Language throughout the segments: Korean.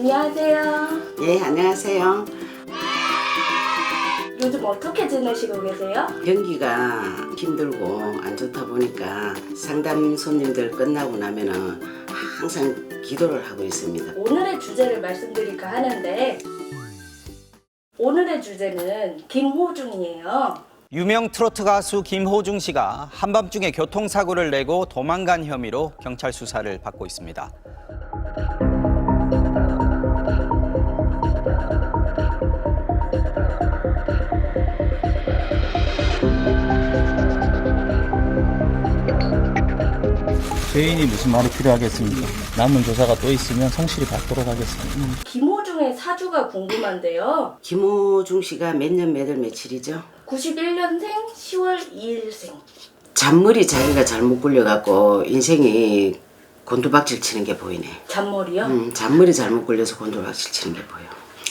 안녕하세요. 예, 안녕하세요. 요즘 어떻게 지내시고 계세요? 경기가 힘들고 안 좋다 보니까 상담 손님들 끝나고 나면은 항상 기도를 하고 있습니다. 오늘의 주제를 말씀드릴까 하는데 오늘의 주제는 김호중이에요. 유명 트로트 가수 김호중 씨가 한밤중에 교통사고를 내고 도망간 혐의로 경찰 수사를 받고 있습니다. 죄인이 무슨 말이 필요하겠습니까? 남은 조사가 또 있으면 성실히 받도록 하겠습니다. 김호중의 사주가 궁금한데요. 김호중 씨가 몇 년 몇 월 며칠이죠? 91년생 10월 2일생. 잔머리 자기가 잘못 굴려갖고 인생이 곤두박질 치는 게 보이네. 잔머리요? 음, 잔머리 잘못 굴려서 곤두박질 치는 게 보여.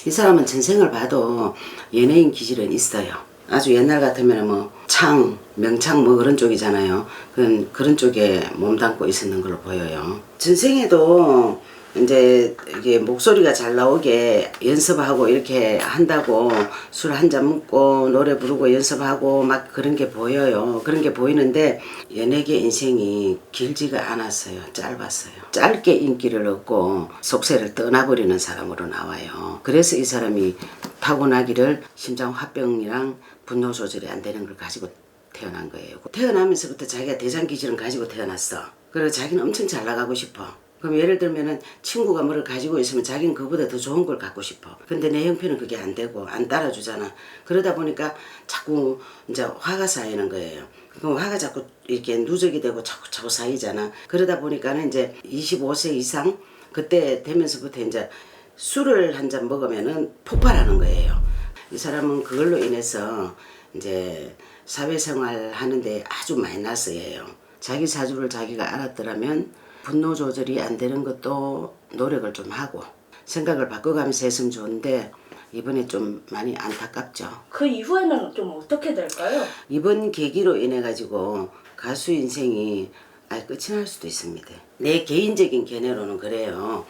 이 사람은 전생을 봐도 연예인 기질은 있어요. 아주 옛날 같으면 뭐 창, 명창 뭐 그런 쪽이잖아요. 그런 그런 쪽에 몸담고 있었는 걸로 보여요. 전생에도 이제 이게 목소리가 잘 나오게 연습하고 이렇게 한다고 술 한 잔 먹고 노래 부르고 연습하고 막 그런 게 보여요. 그런 게 보이는데 연예계 인생이 길지가 않았어요. 짧았어요. 짧게 인기를 얻고 속세를 떠나버리는 사람으로 나와요. 그래서 이 사람이 타고나기를 심장 화병이랑 분노 조절이 안 되는 걸 가지고 태어난 거예요. 태어나면서부터 자기가 대장 기질은 가지고 태어났어. 그리고 자기는 엄청 잘 나가고 싶어. 그럼 예를 들면은 친구가 뭐를 가지고 있으면 자기는 그보다 더 좋은 걸 갖고 싶어. 근데 내 형편은 그게 안 되고 안 따라주잖아. 그러다 보니까 자꾸 이제 화가 쌓이는 거예요. 그럼 화가 자꾸 이렇게 누적이 되고 자꾸 자꾸 쌓이잖아. 그러다 보니까는 이제 25세 이상 그때 되면서부터 이제 술을 한 잔 먹으면은 폭발하는 거예요. 이 사람은 그걸로 인해서 이제 사회생활 하는데 아주 마이너스예요. 자기 사주를 자기가 알았더라면 분노 조절이 안 되는 것도 노력을 좀 하고 생각을 바꿔가면서 했으면 좋은데 이번에 좀 많이 안타깝죠. 그 이후에는 좀 어떻게 될까요? 이번 계기로 인해 가지고 가수 인생이 아예 끝이 날 수도 있습니다. 내 개인적인 견해로는 그래요.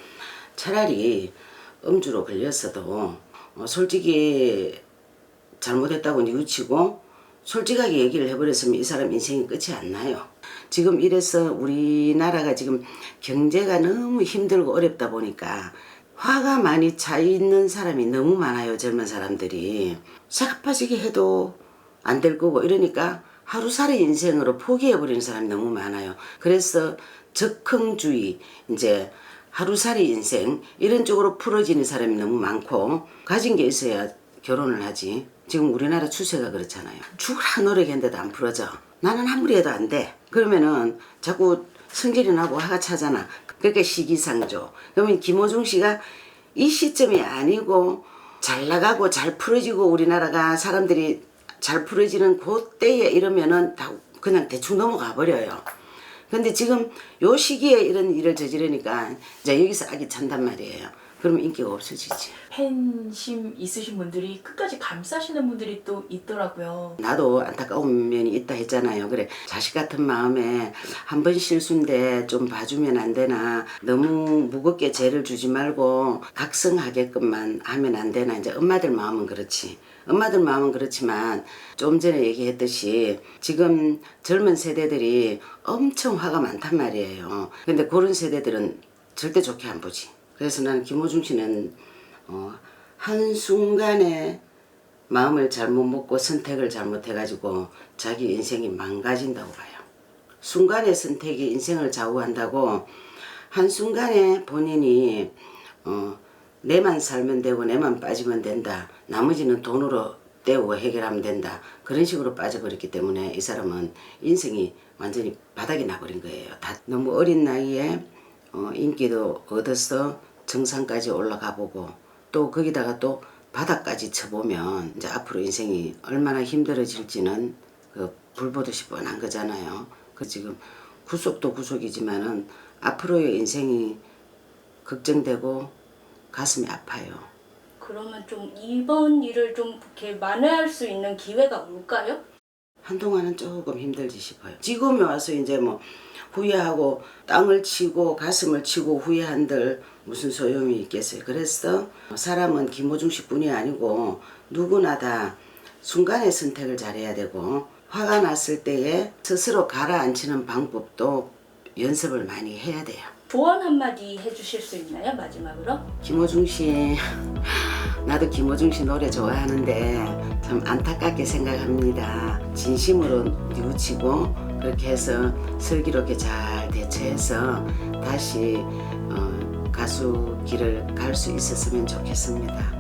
차라리 음주로 걸렸어도 어, 솔직히 잘못했다고 뉘우치고 솔직하게 얘기를 해버렸으면 이 사람 인생이 끝이 안 나요. 지금 이래서 우리나라가 지금 경제가 너무 힘들고 어렵다 보니까 화가 많이 차 있는 사람이 너무 많아요. 젊은 사람들이. 삭빠지게 해도 안 될 거고 이러니까 하루살이 인생으로 포기해버리는 사람이 너무 많아요. 그래서 적흥주의, 이제 하루살이 인생 이런 쪽으로 풀어지는 사람이 너무 많고 가진 게 있어야 결혼을 하지. 지금 우리나라 추세가 그렇잖아요. 죽으라 노력했는데도 안 풀어져. 나는 아무리 해도 안 돼. 그러면은 자꾸 성질이 나고 화가 차잖아. 그게 시기상조. 그러면 김호중 씨가 이 시점이 아니고 잘 나가고 잘 풀어지고 우리나라가 사람들이 잘 풀어지는 그때에 이러면은 다 그냥 대충 넘어가 버려요. 근데 지금 요 시기에 이런 일을 저지르니까 이제 여기서 악이 찬단 말이에요. 그러면 인기가 없어지지. 팬심 있으신 분들이 끝까지 감싸시는 분들이 또 있더라고요. 나도 안타까운 면이 있다 했잖아요. 그래 자식 같은 마음에 한 번 실수인데 좀 봐주면 안 되나 너무 무겁게 죄를 주지 말고 각성하게끔만 하면 안 되나 이제 엄마들 마음은 그렇지. 엄마들 마음은 그렇지만 좀 전에 얘기했듯이 지금 젊은 세대들이 엄청 화가 많단 말이에요. 근데 그런 세대들은 절대 좋게 안 보지. 그래서 나는 김호중 씨는 어, 한순간에 마음을 잘못 먹고 선택을 잘못해가지고 자기 인생이 망가진다고 봐요. 순간의 선택이 인생을 좌우한다고 한순간에 본인이 어, 내만 살면 되고 내만 빠지면 된다. 나머지는 돈으로 때우고 해결하면 된다. 그런 식으로 빠져버렸기 때문에 이 사람은 인생이 완전히 바닥이 나버린 거예요. 다 너무 어린 나이에 어, 인기도 얻어서 정상까지 올라가 보고 또 거기다가 또 바닥까지 쳐보면 이제 앞으로 인생이 얼마나 힘들어질지는 그 불보듯이 뻔한 거잖아요. 그 지금 구속도 구속이지만은 앞으로의 인생이 걱정되고 가슴이 아파요. 그러면 좀 이번 일을 좀 이렇게 만회할 수 있는 기회가 올까요? 한동안은 조금 힘들지 싶어요. 지금에 와서 이제 뭐 후회하고 땅을 치고 가슴을 치고 후회한들 무슨 소용이 있겠어요. 그래서 사람은 김호중 씨 뿐이 아니고 누구나 다 순간의 선택을 잘해야 되고 화가 났을 때에 스스로 가라앉히는 방법도 연습을 많이 해야 돼요. 조언 한마디 해주실 수 있나요? 마지막으로? 김호중 씨, 나도 김호중 씨 노래 좋아하는데 참 안타깝게 생각합니다. 진심으로 뉘우치고 그렇게 해서 슬기롭게 잘 대처해서 다시 어, 가수 길을 갈 수 있었으면 좋겠습니다.